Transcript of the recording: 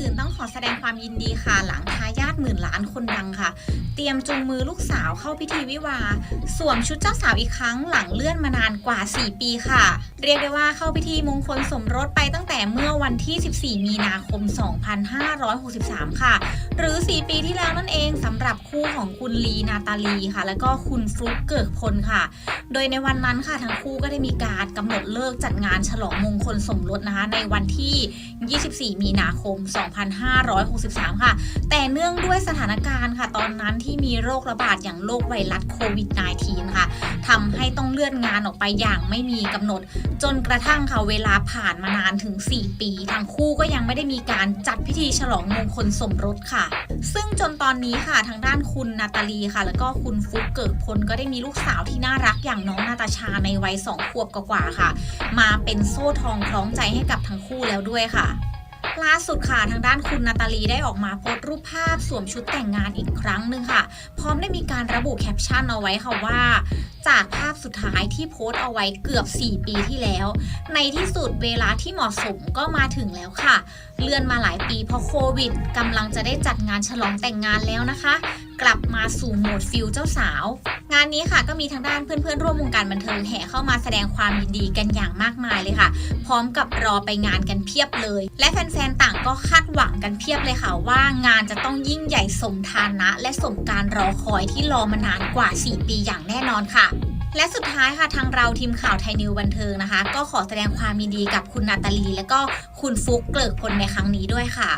อื่นต้องขอแสดงความยินดีค่ะ หลังทายาทหมื่นล้านคนดังค่ะ เตรียมจูงมือลูกสาวเข้าพิธีวิวาสวมชุดเจ้าสาวอีกครั้งหลังเลื่อนมานานกว่า 4 ปีค่ะ เรียกได้ว่าเข้าพิธีมงคลสมรสไปตั้งแต่เมื่อวันที่ 14 มีนาคม 2563 ค่ะ หรือ 4 ปีที่แล้วนั่นเองสำหรับคู่ของคุณลีนาตาลีค่ะ แล้วก็คุณฟลุ๊กเกิกพลค่ะ โดยในวันนั้นค่ะทั้งคู่ก็ได้มีการกำหนดเลิกจัดงานฉลองมงคลสมรสนะคะในวันที่ 24 มีนาคม2563 ค่ะ แต่เนื่องด้วยสถานการณ์ค่ะ ตอนนั้นที่มีโรคระบาดอย่างโรคไวรัสโควิด -19 ค่ะทำให้ต้องเลื่อนงานออกไปอย่างไม่มีกำหนด จนกระทั่งค่ะเวลาผ่านมานานถึง 4 ปีทั้งคู่ก็ยังไม่ได้มีการจัดพิธีฉลองมงคลสมรสค่ะ ซึ่งจนตอนนี้ค่ะทางด้านคุณนาตาลีค่ะ แล้วก็คุณฟุกเกิกพลก็ได้มีลูกสาวที่น่ารักอย่างน้องนาตาชาในวัยสองขวบกว่าๆค่ะ มาเป็นโซ่ทองคล้องใจให้กับทั้งคู่แล้วด้วยค่ะ ล่าสุดค่ะทางด้านคุณนาตาลีได้ออกมาโพสต์รูปภาพสวมชุดแต่งงานอีกครั้งหนึ่งค่ะ พร้อมได้มีการระบุแคปชั่นเอาไว้ค่ะว่า จากภาพสุดท้ายที่โพสต์เอาไว้เกือบ 4 ปีที่แล้ว ในที่สุดเวลาที่เหมาะสมก็มาถึงแล้วค่ะ เลื่อนมาหลายปีเพราะโควิดกำลังจะได้จัดงานฉลองแต่งงานแล้วนะคะ กลับมาสู่โหมดฟิลเจ้าสาว งานนี้ค่ะก็มีทางด้านเพื่อนๆร่วมวงการบันเทิงแห่เข้ามาแสดงความยินดีกันอย่างมากมายเลยค่ะ พร้อมกับรอไปงานกันเพียบเลย และแฟนๆต่างก็คาดหวังกันเพียบเลยค่ะว่างานจะต้องยิ่งใหญ่สมฐานะ และสมการรอคอยที่รอมานานกว่า 4 ปีอย่างแน่นอนค่ะและสุดท้ายค่ะทางเราทีมข่าวไทยนิวบันเทิงนะคะ ก็ขอแสดงความยินดีกับคุณนาตาลี และก็คุณฟุกเกลิกพลในครั้งนี้ด้วยค่ะ